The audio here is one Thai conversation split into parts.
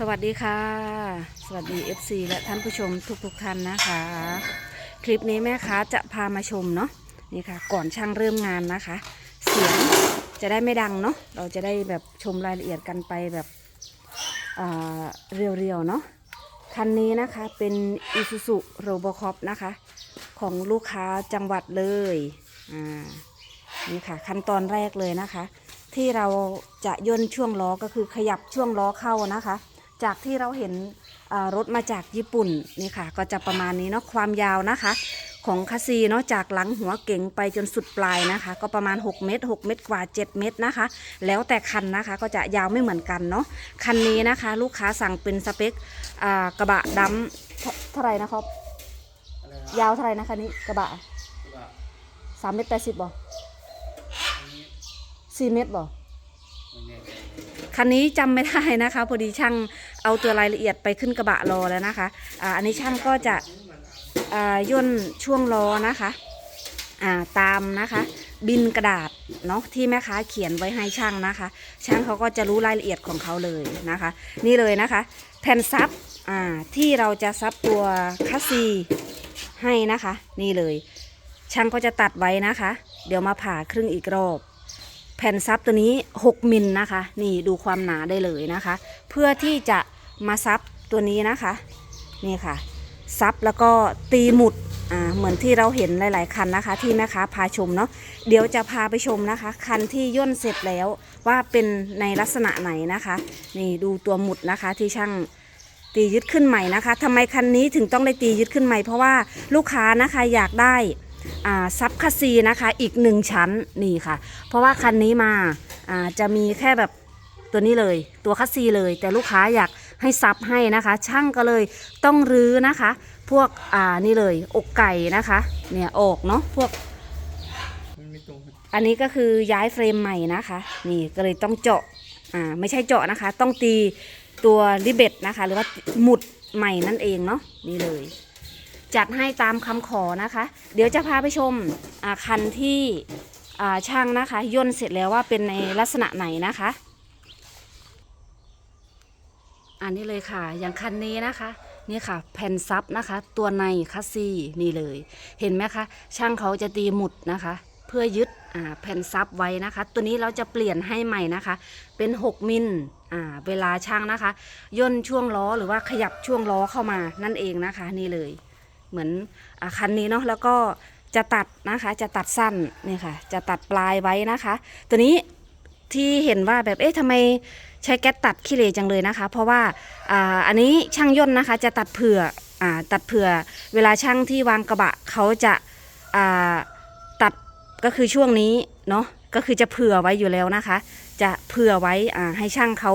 สวัสดีค่ะ สวัสดี FC และท่านผู้ชมทุกๆทท่านนะคะ คลิปนี้แม่ค้าจะพามาชมเนาะนี่ค่ะ ก่อนช่างเริ่มงานนะคะ เสียงจะได้ไม่ดังเนาะเราจะได้แบบชมรายละเอียดกันไปแบบอ่าเรียวๆเนาะคันนี้นะคะเป็น Isuzu Robocop นะคะ ของลูกค้าจังหวัดเลยอ่านี่ค่ะ ขั้นตอนแรกเลยนะคะ ที่เราจะย่นช่วงล้อก็คือขยับช่วงล้อเข้านะคะ จากที่เราเห็นอ่ารถมาจากญี่ปุ่นนี่ค่ะ ก็จะประมาณนี้เนาะความยาวนะคะ ของคัสซีเนาะจากหลังหัวเก๋งไปจนสุดปลายนะคะ ก็ประมาณ 6 เมตร 6 เมตรกว่า 7 เมตรนะคะ แล้วแต่คันนะคะก็จะยาวไม่เหมือนกันเนาะคันนี้นะคะ ลูกค้าสั่งเป็นสเปคอ่ากระบะดำเท่าเท่าไหร่นะครับอะไรนะยาวเท่าไหร่นะคันนี้กระบะกระบะสามเมตรแปดสิบบ่อันนี้สี่เมตรบ่ไม่แน่ใจคันนี้จำไม่ได้นะคะ พอดีช่าง เอาตัวรายละเอียดไปขึ้นกระบะรอแล้วนะคะอ่าอันนี้ช่างก็จะอ่าย่นช่วงล้อนะคะอ่าตามนะคะบินกระดาษเนาะที่แม่ค้าเขียนไว้ให้ช่างนะคะ ช่างเขาก็จะรู้รายละเอียดของเขาเลยนะคะ นี่เลยนะคะแผ่นซับอ่าที่เราจะซับตัวคัสซีให้นะคะ นี่เลย ช่างก็จะตัดไว้นะคะ เดี๋ยวมาผ่าครึ่งอีกรอบ แผ่นซับตัวนี้ 6มิลนะคะ นี่ดูความหนาได้เลยนะคะ เพื่อที่จะ มาซับตัวนี้นะคะ นี่ค่ะ ซับแล้วก็ตีหมุดอ่าเหมือนที่เราเห็นหลาย ๆ คันนะคะ ที่แม่ค้าพาชมเนาะเดี๋ยวจะพาไปชมนะคะ คันที่ย่นเสร็จแล้วว่าเป็นในลักษณะไหนนะคะ นี่ดูตัวหมุดนะคะที่ช่างตียึดขึ้นใหม่นะคะทำไมคันนี้ถึงต้องได้ตียึดขึ้นใหม่ เพราะว่าลูกค้านะคะอยากได้อ่าซับคัสซีนะคะอีกหนึ่งชั้นนี่ค่ะ เพราะว่าคันนี้มาอ่าจะมีแค่แบบตัวนี้เลย ตัวคัสซีเลย แต่ลูกค้าอยาก ให้ซับให้นะคะ ช่างก็เลยต้องรื้อนะคะ พวกอ่านี่เลยอกไก่นะคะ เนี่ยออกเนาะพวกอันนี้ก็คือย้ายเฟรมใหม่นะคะ นี่ก็เลยต้องเจาะอ่าไม่ใช่เจาะนะคะ ต้องตีตัวริเบตนะคะ หรือว่าหมุดใหม่นั่นเองเนาะนี่เลย จัดให้ตามคำขอนะคะ เดี๋ยวจะพาไปชมอ่าคันที่อ่าช่างนะคะย่นเสร็จแล้วว่าเป็นในลักษณะไหนนะคะ อันนี้เลยค่ะ อย่างคันนี้นะคะ นี่ค่ะ แผ่นซับนะคะ ตัวในคัสซีนี่เลย เห็นไหมคะ ช่างเขาจะตีหมุดนะคะ เพื่อยึดแผ่นซับไว้นะคะ ตัวนี้เราจะเปลี่ยนให้ใหม่นะคะ เป็น 6 มิลเวลาช่างนะคะ ย่นช่วงล้อหรือว่าขยับช่วงล้อเข้ามานั่นเองนะคะ นี่เลย เหมือนอคันนี้เนาะแล้วก็จะตัดนะคะจะตัดสั้นนี่ค่ะ จะตัดปลายไว้นะคะ ตัวนี้ที่เห็นว่าแบบเอ๊ะทำไม ใช้แก๊สตัดขี้เหร่จังเลยนะคะ เพราะว่าอ่าอันนี้ช่างย่นนะคะจะตัดเผื่ออ่าตัดเผื่อ เวลาช่างที่วางกระบะเขาจะอ่าตัดก็คือช่วงนี้เนาะก็คือจะเผื่อไว้อยู่แล้วนะคะ จะเผื่อไว้อ่าให้ช่างเขา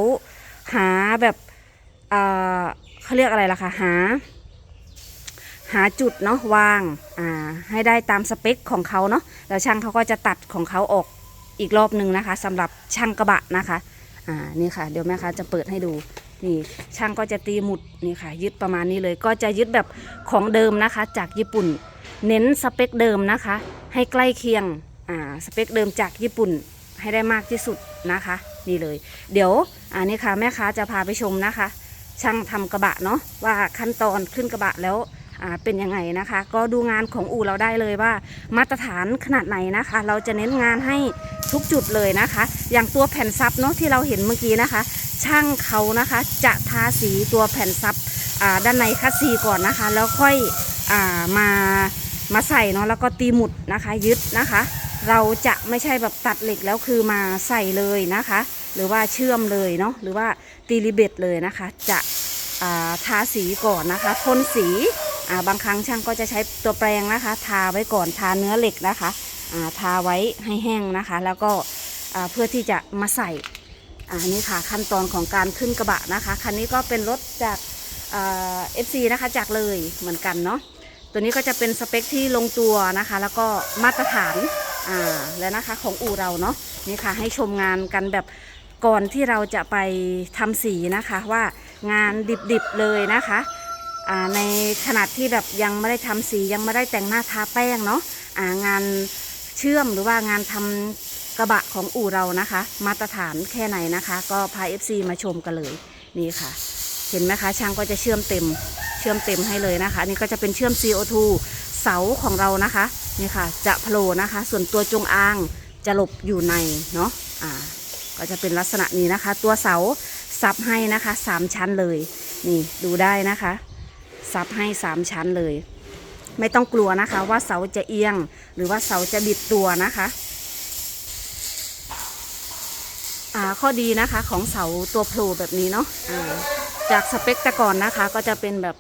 หาแบบอ่าเขาเรียกอะไรล่ะคะหา หาจุดเนาะวางอ่าให้ได้ตามสเปคของเขาเนาะแล้วช่างเขาก็จะตัดของเขาออกอีกรอบหนึ่งนะคะสำหรับช่างกระบะนะคะ อ่านี่ค่ะ เดี๋ยวแม่ค้าจะเปิดให้ดูนี่ช่างก็จะตีหมุดนี่ค่ะ ยึดประมาณนี้เลย ก็จะยึดแบบของเดิมนะคะ จากญี่ปุ่น เน้นสเปคเดิมนะคะ ให้ใกล้เคียงอ่าสเปคเดิมจากญี่ปุ่นให้ได้มากที่สุดนะคะ นี่เลย เดี๋ยวอ่านี่ค่ะแม่ค้าจะพาไปชมนะคะ ช่างทำกระบะเนาะว่าขั้นตอนขึ้นกระบะแล้วเป็นยังไงนะคะ ก็ดูงานของอู่เราได้เลยว่า มาตรฐานขนาดไหนนะคะ เราจะเน้นงานให้ ทุกจุดเลยนะคะ อย่างตัวแผ่นซับเนาะที่เราเห็นเมื่อกี้นะคะ ช่างเขานะคะจะทาสีตัวแผ่นซับด้านในคัสซีก่อนนะคะ แล้วค่อยอามามาใส่เนาะแล้วก็ตีหมุดนะคะยึดนะคะ เราจะไม่ใช่แบบตัดเหล็กแล้วคือมาใส่เลยนะคะ หรือว่าเชื่อมเลยเนาะหรือว่าตีริเบตเลยนะคะ จะาทาสีก่อนนะคะพ่นสีบางครั้งช่างก็จะใช้ตัวแปรงนะคะ ทาไว้ก่อนทาเนื้อเหล็กนะคะ ทาไว้ให้แห้งนะคะ แล้วก็เพื่อที่จะมาใส่อ่านี่ค่ะขั้นตอนของการขึ้นกระบะนะคะคันนี้ก็เป็นรถจากเอฟซีนะคะจากเลยเหมือนกันเนาะตัวนี้ก็จะเป็นสเปคที่ลงตัวนะคะ แล้วก็มาตรฐานอ่าแล้วนะคะของอู่เราเนาะนี่ค่ะให้ชมงานกันแบบก่อนที่เราจะไปทำสีนะคะว่างานดิบๆเลยนะคะอ่าในขนาดที่แบบยังไม่ได้ทำสียังไม่ได้แต่งหน้าทาแป้งเนาะอ่างาน เชื่อมหรือว่างานทำกระบะของอู่เรานะคะ มาตรฐานแค่ไหนนะคะ ก็พา FC มาชมกันเลยนี่ค่ะ เห็นไหมคะช่างก็จะเชื่อมเต็มเชื่อมเต็มให้เลยนะคะ นี่ก็จะเป็นเชื่อม CO2 เสาของเรานะคะนี่ค่ะ จะโผล่นะคะ ส่วนตัวจงอางจะหลบอยู่ในเนาะอ่าก็จะเป็นลักษณะนี้นะคะ ตัวเสาซับให้นะคะสามชั้นเลย นี่ดูได้นะคะซับให้สามชั้นเลย ไม่ต้องกลัวนะคะ ว่าเสาจะเอียง หรือว่าเสาจะบิดตัวนะคะข้อดีนะคะของเสาตัวโผล่แบบนี้เนาะอ่าจากสเปคแต่ก่อนนะคะ ก็จะเป็นแบบ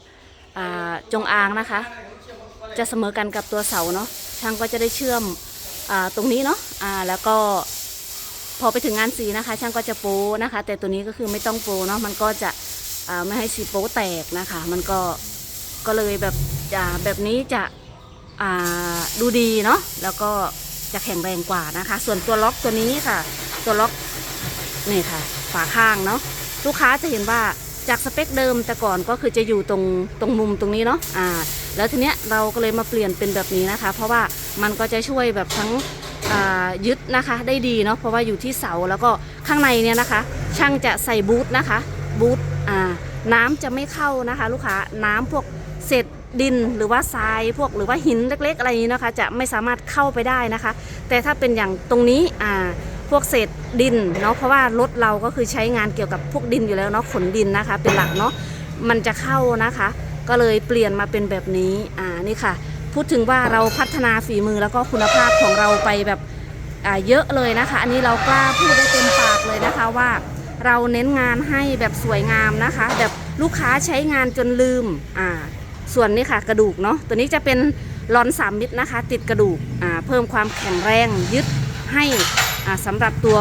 จงอางนะคะ จะเสมอกันกับตัวเสาเนาะช่างก็จะได้เชื่อมอตรงนี้เนาะอ่าแล้วก็พอไปถึงงานสีนะคะ ช่างก็จะโป้นะคะ แต่ตัวนี้ก็คือไม่ต้องโป้เนาะมันก็จะไม่ให้สีโป้แตกนะคะ มันก็ก็เลยแบบ จะแบบนี้จะดูดีเนาะแล้วก็จะแข็งแรงกว่านะคะ ส่วนตัวล็อกตัวนี้ค่ะ ตัวล็อกนี่ค่ะฝาข้างเนาะลูกค้าจะเห็นว่าจากสเปคเดิมแต่ก่อนก็คือจะอยู่ตรงตรงมุมตรงนี้เนาะอ่า แล้วทีเนี้ยเราก็เลยมาเปลี่ยนเป็นแบบนี้นะคะ เพราะว่ามันก็จะช่วยแบบทั้งยึดนะคะได้ดีเนาะเพราะว่าอยู่ที่เสาแล้วก็ข้างในเนี่ยนะคะ ช่างจะใส่บูทนะคะบูทอ่าน้ำจะไม่เข้านะคะ ลูกค้าน้ำพวกเศษ ดินหรือว่าทรายพวกหรือว่าหินเล็ก ๆ อะไรนี้นะคะ จะไม่สามารถเข้าไปได้นะคะ แต่ถ้าเป็นอย่างตรงนี้อ่าพวกเศษดินเนาะเพราะว่ารถเราก็คือใช้งานเกี่ยวกับพวกดินอยู่แล้วเนาะขนดินนะคะ เป็นหลักเนาะมันจะเข้านะคะ ก็เลยเปลี่ยนมาเป็นแบบนี้อ่านี่ค่ะ พูดถึงว่าเราพัฒนาฝีมือแล้วก็คุณภาพของเราไปแบบอ่าเยอะเลยนะคะ อันนี้เรากล้าพูดได้เต็มปากเลยนะคะว่าเราเน้นงานให้แบบสวยงามนะคะ แบบลูกค้าใช้งานจนลืมอ่า ส่วนนี้ค่ะกระดูกเนาะตัวนี้จะเป็นลอนสามมิตรนะคะ ติดกระดูกเพิ่มความแข็งแรงยึดให้อ่าสำหรับตัว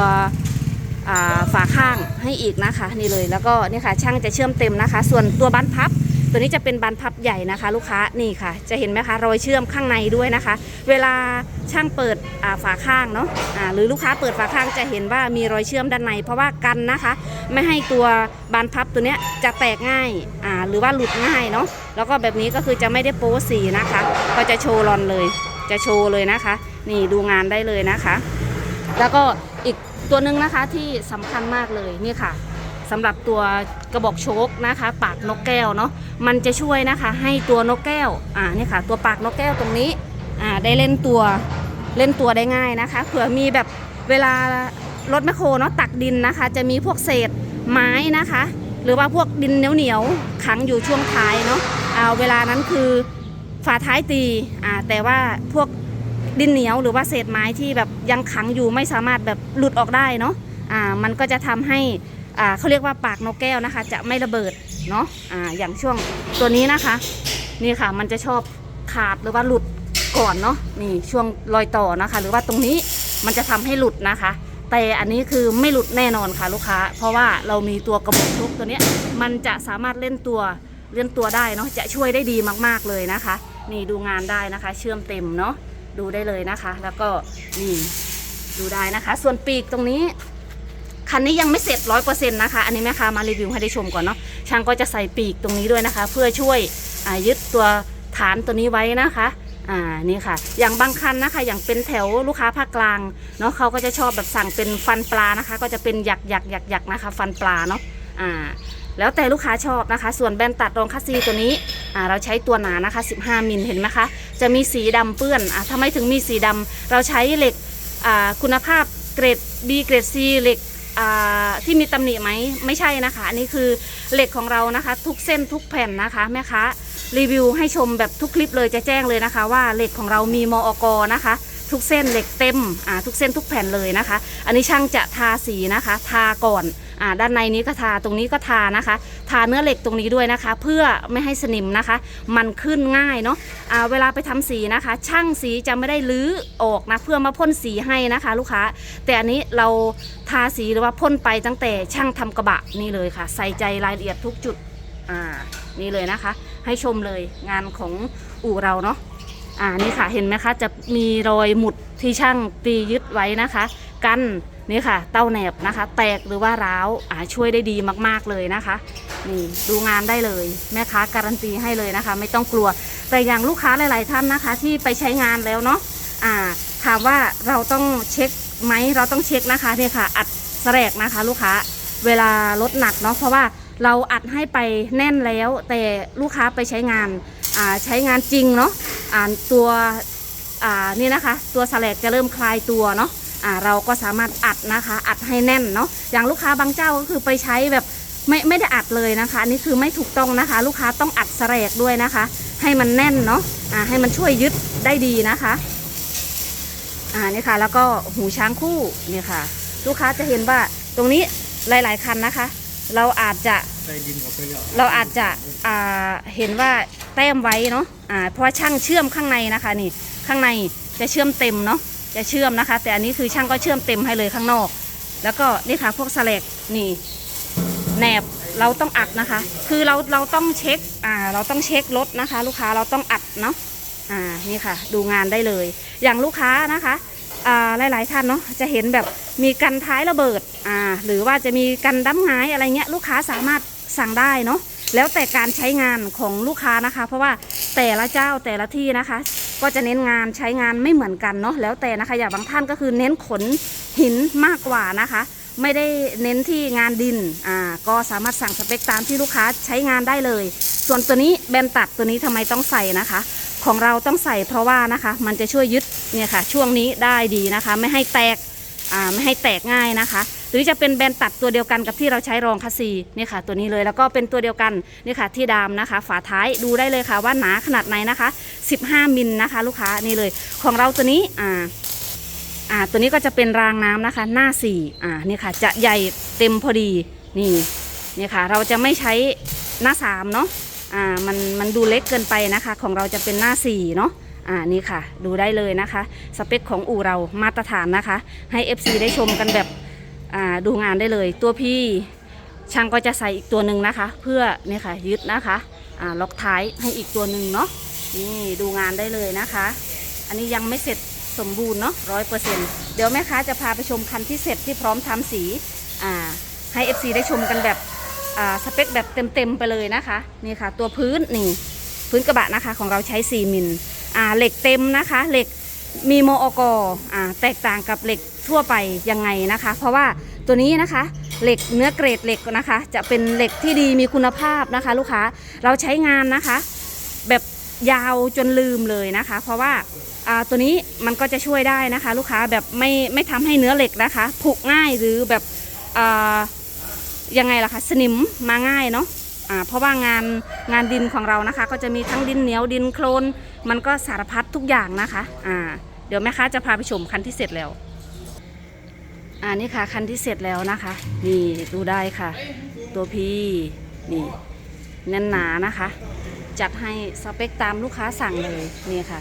ฝาข้างให้อีกนะคะนี่เลยแล้วก็นี่ค่ะช่างจะเชื่อมเต็มนะคะ ส่วนตัวบานพับ ตัวนี้จะเป็นบานพับใหญ่นะคะ ลูกค้านี่ค่ะ จะเห็นไหมคะรอยเชื่อมข้างในด้วยนะคะ เวลาช่างเปิดฝาข้างเนาะอ่าหรือลูกค้าเปิดฝาข้างจะเห็นว่ามีรอยเชื่อมด้านใน เพราะว่ากันนะคะ ไม่ให้ตัวบานพับตัวเนี้ยจะแตกง่ายหรือว่าหลุดง่ายเนาะแล้วก็แบบนี้ก็คือจะไม่ได้โป๊สีนะคะ ก็จะโชว์รอนเลย จะโชว์เลยนะคะ นี่ดูงานได้เลยนะคะ แล้วก็อีกตัวหนึ่งนะคะที่สำคัญมากเลยนี่ค่ะ สำหรับตัวกระบอกโชคนะคะ ปากนกแก้วเนาะมันจะช่วยนะคะ ให้ตัวนกแก้วอ่านี่ค่ะ ตัวปากนกแก้วตรงนี้อ่าได้เล่นตัวเล่นตัวได้ง่ายนะคะเผื่อมีแบบเวลารถแมคโครเนาะตักดินนะคะ จะมีพวกเศษไม้นะคะ หรือว่าพวกดินเหนียวๆขังอยู่ช่วงท้ายเนาะเอาเวลานั้นคือฝาท้ายตีอ่าแต่ว่าพวกดินเหนียวหรือว่าเศษไม้ที่แบบยังขังอยู่ไม่สามารถแบบหลุดออกได้เนาะอ่ามันก็จะทำให้ เขาเรียกว่าปากนกแก้วนะคะ จะไม่ระเบิดเนาะอ่าอย่างช่วงตัวนี้นะคะ นี่ค่ะมันจะชอบขาดหรือว่าหลุดก่อนเนาะนี่ช่วงรอยต่อนะคะ หรือว่าตรงนี้มันจะทำให้หลุดนะคะ แต่อันนี้คือไม่หลุดแน่นอนค่ะลูกค้า เพราะว่าเรามีตัวกระบอกทุกตัวนี้มันจะสามารถเล่นตัวเล่นตัวได้เนาะจะช่วยได้ดีมากๆเลยนะคะ นี่ดูงานได้นะคะ เชื่อมเต็มเนาะดูได้เลยนะคะ แล้วก็นี่ดูได้นะคะ ส่วนปีกตรงนี้ คันนี้ยังไม่เสร็จร้อยเปอร์เซ็นต์นะคะ อันนี้แม่ค้ามารีวิวให้ได้ชมก่อนเนาะ ช่างก็จะใส่ปีกตรงนี้ด้วยนะคะ เพื่อช่วยยึดตัวฐานตัวนี้ไว้นะคะ อ่า นี่ค่ะ อย่างบางคันนะคะ อย่างเป็นแถวลูกค้าภาคกลาง เนาะเขาก็จะชอบแบบสั่งเป็นฟันปลานะคะ ก็จะเป็นหยักหยักหยักหยักนะคะ ฟันปลาเนาะ อ่า แล้วแต่ลูกค้าชอบนะคะ ส่วนแบนตัดรองคัสซีตัวนี้ อ่า เราใช้ตัวหนานะคะ 15 มิล เห็นไหมคะ จะมีสีดำเปื้อน อ่าทำไมถึงมีสีดำเราใช้เหล็ก อ่า คุณภาพเกรด B เกรด C เหล็ก ที่มีตำหนิไหมไม่ใช่นะคะ อันนี้คือเหล็กของเรานะคะ ทุกเส้นทุกแผ่นนะคะแม่ค้ารีวิวให้ชมแบบทุกคลิปเลยจะแจ้งเลยนะคะ ว่าเหล็กของเรามีมอกนะคะ ทุกเส้นเหล็กเต็มอ่าทุกเส้นทุกแผ่นเลยนะคะ อันนี้ช่างจะทาสีนะคะ ทาก่อน อ่าด้านในนี้ก็ทาตรงนี้ก็ทานะคะ ทาเนื้อเหล็กตรงนี้ด้วยนะคะ เพื่อไม่ให้สนิมนะคะ มันขึ้นง่ายเนาะอ่าเวลาไปทำสีนะคะ ช่างสีจะไม่ได้ลื้อออกนะเพื่อมาพ่นสีให้นะคะ ลูกค้า แต่อันนี้เราทาสีหรือว่าพ่นไปตั้งแต่ช่างทำกระบะนี่เลยค่ะ ใส่ใจรายละเอียดทุกจุดอ่านี่เลยนะคะ ให้ชมเลยงานของอู่เราเนาะอ่านี่ค่ะเห็นไหมคะจะมีรอยหมุดที่ช่างตียึดไว้นะคะ กัน นี่ค่ะ เต้าแหนบนะคะ แตกหรือว่าร้าวอ่าช่วยได้ดีมากๆเลยนะคะนี่ดูงานได้เลย แม่ค้าการันตีให้เลยนะคะ ไม่ต้องกลัว แต่อย่างลูกค้าหลาย ๆ ท่านนะคะ ที่ไปใช้งานแล้วเนาะอ่าถามว่าเราต้องเช็คไหมเราต้องเช็คนะคะเนี่ยค่ะ อัดแสรกนะคะ ลูกค้าเวลารถหนักเนาะเพราะว่าเราอัดให้ไปแน่นแล้ว แต่ลูกค้าไปใช้งานอ่าใช้งานจริงเนาะอ่าตัวอ่านี่นะคะ ตัวแสแลกจะเริ่มคลายตัวเนาะ อ่าเราก็สามารถอัดนะคะ อัดให้แน่นเนาะอย่างลูกค้าบางเจ้าก็คือไปใช้แบบไม่ไม่ได้อัดเลยนะคะอันนี้คือไม่ถูกต้องนะคะ ลูกค้าต้องอัดสแลกด้วยนะคะ ให้มันแน่นเนาะอ่าให้มันช่วยยึดได้ดีนะคะอ่านี่ค่ะ แล้วก็หูช้างคู่เนี่ยค่ะ ลูกค้าจะเห็นว่าตรงนี้หลาย ๆคันนะคะ เราอาจจะใส่ดินออกไปแล้วเราอาจจะอ่าเห็นว่าแต้มไว้เนาะอ่าเพราะว่าช่างเชื่อมข้างในนะคะนี่ข้างในจะเชื่อมเต็มเนาะ จะเชื่อมนะคะ แต่อันนี้คือช่างก็เชื่อมเต็มให้เลยข้างนอก แล้วก็นี่ค่ะพวกสแลกนี่แหนบเราต้องอัดนะคะ คือเราเราต้องเช็คอ่าเราต้องเช็ครถนะคะ ลูกค้าเราต้องอัดเนาะอ่านี่ค่ะ ดูงานได้เลย อย่างลูกค้านะคะอ่าหลาย ๆ ท่านเนาะจะเห็นแบบมีกันท้ายระเบิดอ่าหรือว่าจะมีกันดั้มหงายอะไรเงี้ยลูกค้าสามารถสั่งได้เนาะแล้วแต่การใช้งานของลูกค้านะคะ เพราะว่าแต่ละเจ้าแต่ละที่นะคะ ก็จะเน้นงานใช้งานไม่เหมือนกันเนาะแล้วแต่นะคะอย่างบางท่านก็คือเน้นขนหินมากกว่านะคะ ไม่ได้เน้นที่งานดินอ่าก็สามารถสั่งสเปคตามที่ลูกค้าใช้งานได้เลย ส่วนตัวนี้แบนตัดตัวนี้ทำไมต้องใส่นะคะ ของเราต้องใส่เพราะว่านะคะมันจะช่วยยึดเนี่ยค่ะช่วงนี้ได้ดีนะคะ ไม่ให้แตกอ่าไม่ให้แตกง่ายนะคะ หรือจะเป็นแบนตัดตัวเดียวกันกับที่เราใช้รองคัสซีนี่ค่ะ ตัวนี้เลยแล้วก็เป็นตัวเดียวกันนี่ค่ะที่ดามนะคะ ฝาท้ายดูได้เลยค่ะว่าหนาขนาดไหนนะคะ 15 มิลนะคะ ลูกค้านี่เลย ของเราตัวนี้อ่าอ่าตัวนี้ก็จะเป็นรางน้ำนะคะ หน้า4อ่านี่ค่ะ จะใหญ่เต็มพอดีนี่นี่ค่ะ เราจะไม่ใช้หน้า3เนาะอ่ามันมันดูเล็กเกินไปนะคะ ของเราจะเป็นหน้า4เนาะอ่านี่ค่ะ ดูได้เลยนะคะ สเปคของอู่เรามาตรฐานนะคะ ให้ FC ได้ชมกันแบบ ดูงานได้เลย ตัวพี่ช่างก็จะใส่อีกตัวหนึ่งนะคะ เพื่อเนี่ยค่ะยึดนะคะล็อกท้ายให้อีกตัวหนึ่งเนาะนี่ดูงานได้เลยนะคะ อันนี้ยังไม่เสร็จสมบูรณ์เนาะร้อยเปอร์เซ็นต์เดี๋ยวแม่ค้าจะพาไปชมคันที่เสร็จที่พร้อมทำสีให้ FC ได้ชมกันแบบสเปคแบบเต็มๆไปเลยนะคะนี่ค่ะ ตัวพื้นนี่พื้นกระบะนะคะของเราใช้ 4 มิลเหล็กเต็มนะคะ เหล็ก มีโมอกอ่าแตกต่างกับเหล็กทั่วไปยังไงนะคะ เพราะว่าตัวนี้นะคะเหล็กเนื้อเกรดเหล็กนะคะ จะเป็นเหล็กที่ดีมีคุณภาพนะคะ ลูกค้าเราใช้งานนะคะ แบบยาวจนลืมเลยนะคะ เพราะว่าอ่าตัวนี้มันก็จะช่วยได้นะคะ ลูกค้าแบบไม่ไม่ทำให้เนื้อเหล็กนะคะผุง่ายหรือแบบอ่ายังไงล่ะคะสนิมมาง่ายเนาะอ่าเพราะว่างานงานดินของเรานะคะ ก็จะมีทั้งดินเหนียวดินโคลน มันก็สารพัดทุกอย่างนะคะอ่าเดี๋ยวแม่ค้าจะพาไปชมคันที่เสร็จแล้วอ่านี่ค่ะคันที่เสร็จแล้วนะคะ นี่ดูได้ค่ะ ตัวพี่นี่แน่นหนานะคะ จัดให้สเปคตามลูกค้าสั่งเลยนี่ค่ะ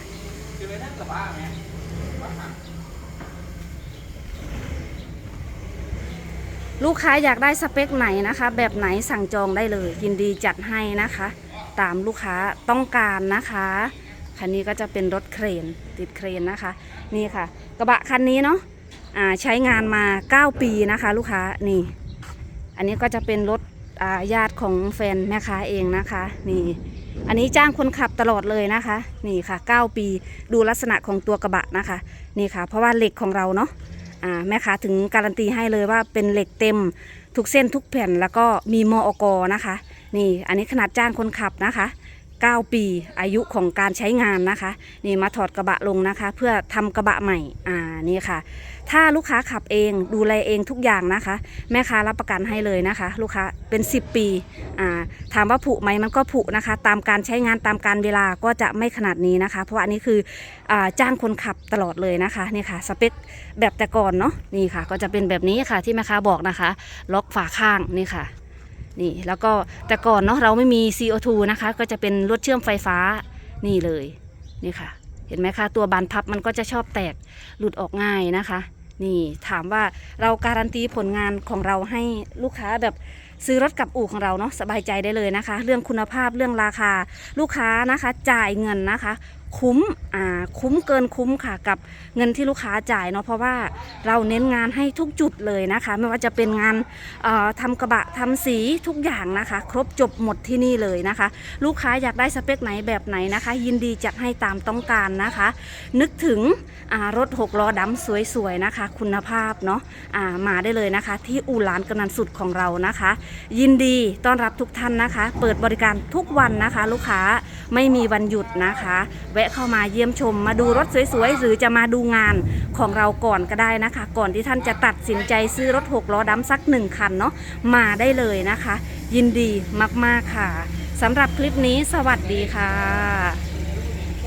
ลูกค้าอยากได้สเปคไหนนะคะ แบบไหนสั่งจองได้เลย ยินดีจัดให้นะคะ ตามลูกค้าต้องการนะคะ คันนี้ก็จะเป็นรถเครนติดเครนนะคะ นี่ค่ะ กระบะคันนี้เนาะอ่าใช้งานมา 9 ปีนะคะ ลูกค้านี่ อันนี้ก็จะเป็นรถอ่าญาติของแฟนแม่ค้าเองนะคะนี่อันนี้จ้างคนขับตลอดเลยนะคะ นี่ค่ะ 9 ปีดูลักษณะของตัวกระบะนะคะ นี่ค่ะ เพราะว่าเหล็กของเราเนาะอ่าแม่ค้าถึงการันตีให้เลยว่าเป็นเหล็กเต็มทุกเส้นทุกแผ่นแล้วก็มีมอกนะคะ นี่อันนี้ขนาดจ้างคนขับนะคะ 9 ปีอายุของการใช้งานนะคะ นี่มาถอดกระบะลงนะคะ เพื่อทำกระบะใหม่อ่านี่ค่ะ ถ้าลูกค้าขับเองดูแลเองทุกอย่างนะคะ แม่ค้ารับประกันให้เลยนะคะ ลูกค้าเป็น 10 ปีอ่าถามว่าผุไหมมันก็ผุนะคะ ตามการใช้งานตามการเวลาก็จะไม่ขนาดนี้นะคะ เพราะว่าอันนี้คืออาจ้างคนขับตลอดเลยนะคะนี่ค่ะสเปคแบบแต่ก่อนเนาะนี่ค่ะ ก็จะเป็นแบบนี้ค่ะที่แม่ค้าบอกนะคะ ล็อกฝาข้างนี่ค่ะ นี่แล้วก็แต่ก่อนเนาะเราไม่มี CO2 นะคะ ก็จะเป็นรถเชื่อมไฟฟ้านี่เลยนี่ค่ะ เห็นไหมคะ ตัวบานพับมันก็จะชอบแตกหลุดออกง่ายนะคะ นี่ถามว่าเราการันตีผลงานของเราให้ลูกค้าแบบซื้อรถกับอู่ของเราเนาะสบายใจได้เลยนะคะ เรื่องคุณภาพเรื่องราคาลูกค้านะคะ จ่ายเงินนะคะ คุ้มอ่าคุ้มเกินคุ้มค่ะกับเงินที่ลูกค้าจ่ายเนาะเพราะว่าเราเน้นงานให้ทุกจุดเลยนะคะ ไม่ว่าจะเป็นงานเอ่อทำกระบะทำสีทุกอย่างนะคะ ครบจบหมดที่นี่เลยนะคะ ลูกค้าอยากได้สเปคไหนแบบไหนนะคะ ยินดีจัดให้ตามต้องการนะคะ นึกถึงอ่ารถหกล้อดำสวยๆนะคะ คุณภาพเนาะอ่ามาได้เลยนะคะ ที่อู่ร้านกำนันสุดของเรานะคะ ยินดีต้อนรับทุกท่านนะคะ เปิดบริการทุกวันนะคะ ลูกค้าไม่มีวันหยุดนะคะวะเข้ามาเยี่ยมชม มาดูรถสวยๆ หรือจะมาดูงานของเราก่อนก็ได้นะคะ ก่อนที่ท่านจะตัดสินใจซื้อรถหกล้อดำสักหนึ่งคันเนาะมาได้เลยนะคะ ยินดีมากๆค่ะสำหรับคลิปนี้สวัสดีค่ะ